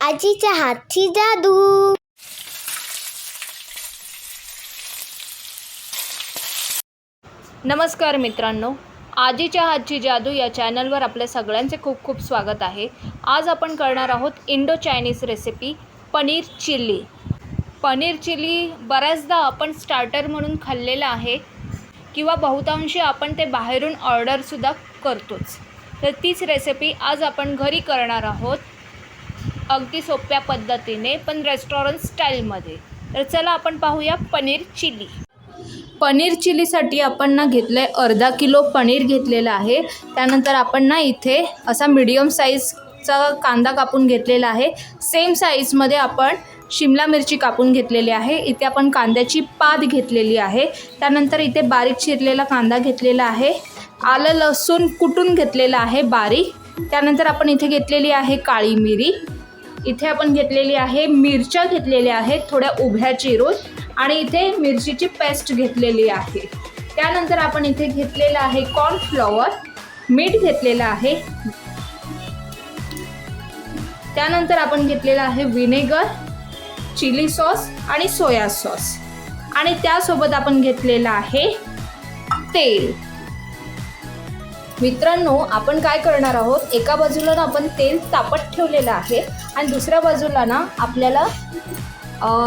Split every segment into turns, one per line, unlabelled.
आजीच्या हातची जादू.
नमस्कार मित्रांनो आजीच्या हातची जादू या चॅनलवर आपल्या सगळ्यांचे खूप खूप स्वागत आहे. आज आपण करणार आहोत Indo Chinese recipe paneer chilli. Paneer chilli बऱ्याचदा आपण स्टार्टर म्हणून खाल्लेलं आहे किंवा बहुतांशी आपण ते बाहेरून ऑर्डरसुद्धा करतोच. तर तीच रेसिपी आज आपण घरी करणार आहोत. अगदी सोप्या पद्धतीने पण रेस्टॉरंट स्टाईलमध्ये तर चला आपण पाहूया पनीर चिली. पनीर चिलीसाठी आपण ना घेतलं आहे अर्धा किलो पनीर घेतलेलं आहे. त्यानंतर आपण ना इथे असा मिडियम साईजचा कांदा कापून घेतलेला आहे. सेम साईजमध्ये आपण शिमला मिरची कापून घेतलेली आहे. इथे आपण कांद्याची पात घेतलेली आहे. त्यानंतर इथे बारीक चिरलेला कांदा घेतलेला आहे. आलं लसूण कुटून घेतलेलं आहे बारीक. त्यानंतर आपण इथे घेतलेली आहे काळी मिरी. इथे आपण घेतलेली आहे मिरच्या घेतलेल्या आहेत थोड्या उभ्या चिरून आणि इथे मिरचीची पेस्ट घेतलेली आहे. त्यानंतर आपण इथे घेतलेलं आहे कॉर्नफ्लॉवर मीठ घेतलेलं आहे. त्यानंतर आपण घेतलेलं आहे विनेगर चिली सॉस आणि सोया सॉस आणि त्यासोबत आपण घेतलेलं आहे तेल. मित्रांनो आपण काय करणार आहोत? एका बाजूला ना आपण तेल तापत ठेवलेलं आहे आणि दुसऱ्या बाजूला ना आपल्याला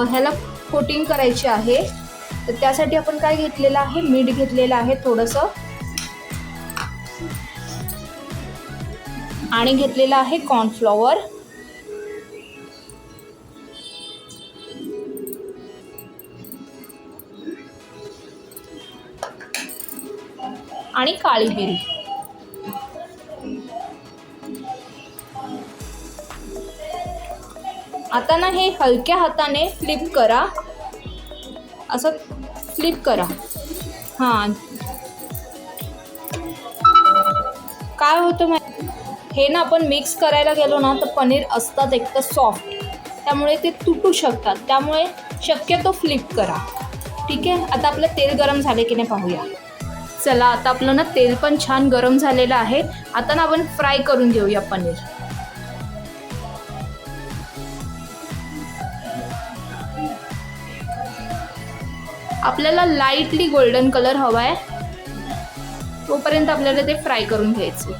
ह्याला कोटिंग करायची आहे. तर त्यासाठी आपण काय घेतलेलं आहे? मीठ घेतलेलं आहे थोडंसं. आणि घेतलेलं आहे कॉर्नफ्लॉवर आणि काळी मिरी. आता ना हे हलक्या हाताने फ्लिप करा. असं फ्लिप करा. हां. काय होतं माहिती हे ना आपण मिक्स करायला गेलो ना तर पनीर असतात एक तर सॉफ्ट त्यामुळे ते तुटू शकतात. त्यामुळे शक्यतो फ्लिप करा. ठीक आहे? आता आपलं तेल गरम झाले की नाही पाहूया. चला आता आपलं ना तेल पण छान गरम झालेलं आहे. आता ना आपण फ्राय करून घेऊया पनीर. आपल्याला लाईटली गोल्डन कलर हवा आहे. तोपर्यंत आपल्याला ते फ्राय करून घ्यायचे.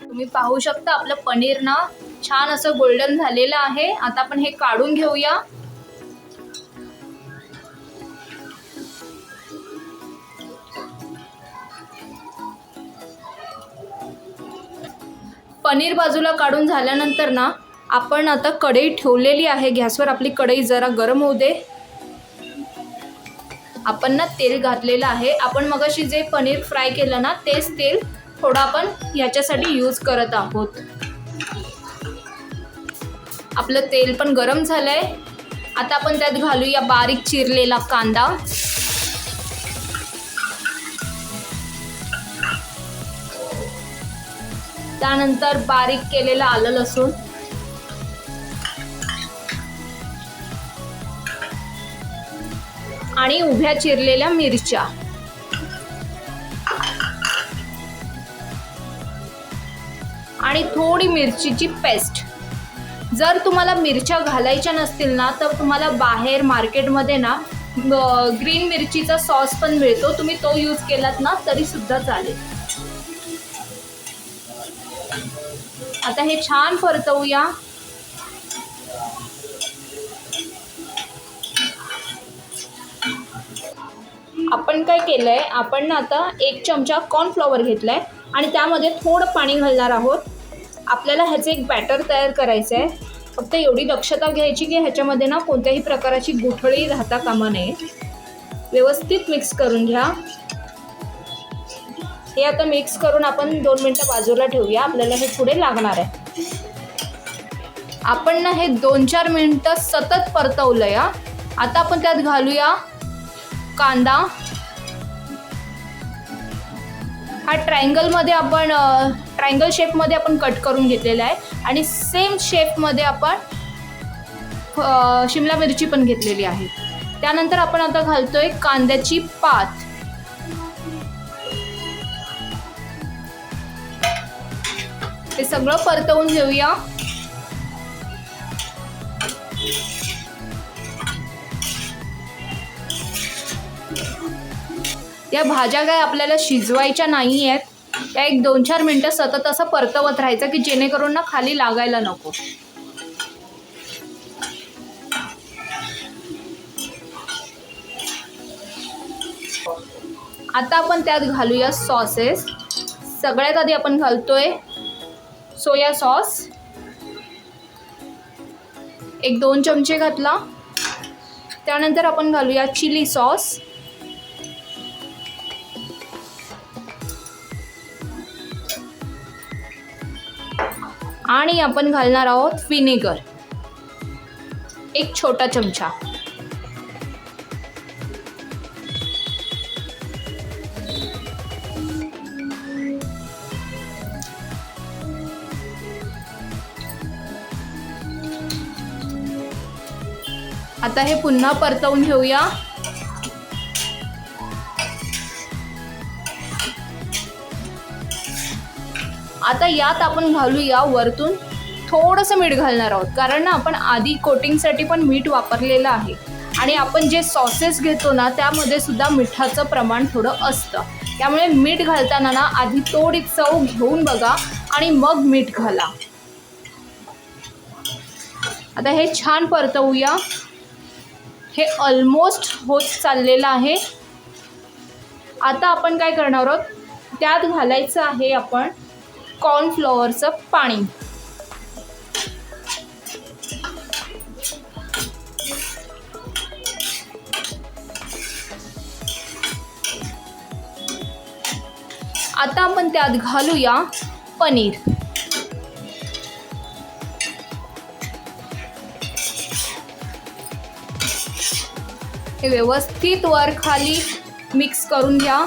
तुम्ही पाहू शकता आपलं पनीर ना छान असं गोल्डन झालेलं आहे. आता आपण हे काढून घेऊया. पनीर बाजूला काढून झाल्यानंतर ना आपण आता कढई ठेवलेली आहे. गॅसवर आपली कढई जरा गरम होऊ दे. आपण ना तेल घातलेलं आहे. आपण मगाशी जे पनीर फ्राय केलं ना तेच तेल थोडं आपण याच्यासाठी यूज करत आहोत. आपलं तेल पण गरम झालंय. आता आपण त्यात घालूया बारीक चिरलेला कांदा. त्यानंतर बारीक केलेलं आलं लसूण. आणि उभ्या चिरलेल्या मिरच्या. आणि थोडी मिरचीची पेस्ट. जर तुम्हाला मिरच्या घालायच्या नसतील ना तर तुम्हाला बाहेर मार्केटमध्ये ना ग्रीन मिरचीचा सॉस पण मिळतो. तुम्ही तो यूज केलात ना तरी सुद्धा चालेल. आता हे छान परतवूया. आपण काय केलं आहे आपण ना आता एक चमचा कॉर्नफ्लॉवर घेतला आहे आणि त्यामध्ये थोडं पाणी घालणार आहोत. आपल्याला ह्याचं एक बॅटर तयार करायचं आहे फक्त एवढी दक्षता घ्यायची की ह्याच्यामध्ये ना कोणत्याही प्रकाराची गुठळी राहता कामा नये. व्यवस्थित मिक्स करून घ्या. हे आता मिक्स करून आपण दोन मिनटं बाजूला ठेवूया. आपल्याला हे पुढे लागणार आहे. आपण ना हे दोन चार मिनटं सतत परतवलं या आता आपण त्यात घालूया कांदा. हा ट्रायंगलमध्ये आपण ट्रायंगल शेपमध्ये आपण कट करून घेतलेला आहे. आणि सेम शेपमध्ये आपण शिमला मिरची पण घेतलेली आहे. त्यानंतर आपण आता घालतोय कांद्याची पात. ते सगळं परतवून घेऊया. या भाज्या काय आपल्याला शिजवायच्या नाही आहेत त्या एक दोन चार मिनटं सतत असं परतवत राहायचं की जेणेकरून ना खाली लागायला नको. आता आपण त्यात घालूया सॉसेस सगळ्यात आधी आपण घालतोय सोया सॉस. एक दोन चमचे घातला. त्यानंतर आपण घालूया चिली सॉस. आणि आपण घालणार आहोत व्हिनेगर एक छोटा चमचा. आता हे पुन्हा परतवून घेऊया. आता यात आपण घालूया वरतून थोडंसं मीठ घालणार आहोत. कारण ना आपण आधी कोटिंगसाठी पण मीठ वापरलेलं आहे. आणि आपण जे सॉसेस घेतो ना त्यामध्ये सुद्धा मिठाचं प्रमाण थोडं असतं. त्यामुळे मीठ घालताना ना आधी थोडी चव घेऊन बघा आणि मग मीठ घाला. आता हे छान परतवूया. हे ऑलमोस्ट होत चाललेलं आहे. आता आपण काय करणार आहोत? त्यात घालायचं आहे आपण कॉर्नफ्लॉवरचं पाणी. आता आपण त्यात घालूया पनीर. हे व्यवस्थित वर खाली मिक्स करून घ्या.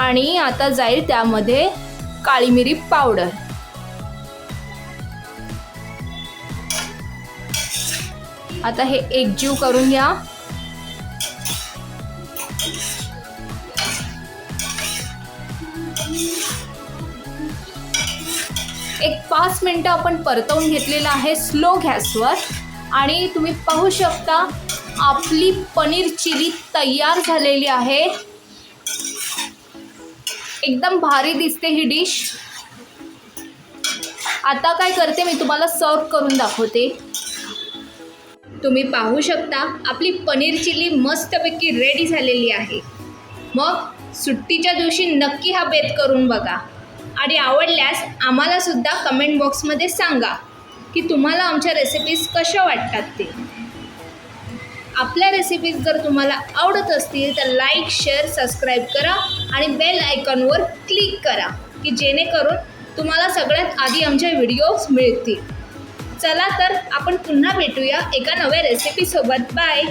आणि आता जाईल त्यामध्ये काळी मिरी पावडर. आता हे एकजीव करून घ्या. एक पाच मिनटं आपण परतवून घेतलेलं आहे स्लो गॅसवर. आणि तुम्ही पाहू शकता आपली पनीर चिली तयार झालेली आहे. एकदम भारी दिसते ही डिश. आता काय करते मी तुम्हाला सर्व करून दाखवते. तुम्ही पाहू शकता आपली पनीर चिली मस्तपैकी रेडी झालेली आहे. मग सुट्टीच्या दिवशी नक्की हा बेत करून बघा. आणि आवडल्यास आम्हालासुद्धा कमेंट बॉक्समध्ये सांगा की तुम्हाला आमच्या रेसिपीज कशा वाटतात ते. आपल्या रेसिपीज जर तुम्हाला आवडत असतील तर लाईक शेअर सबस्क्राईब करा आणि बेल आयकॉनवर क्लिक करा की जेणेकरून तुम्हाला सगळ्यात आधी आमचे व्हिडिओज मिळतील. चला तर आपण पुन्हा भेटूया एका नव्या रेसिपीसोबत बाय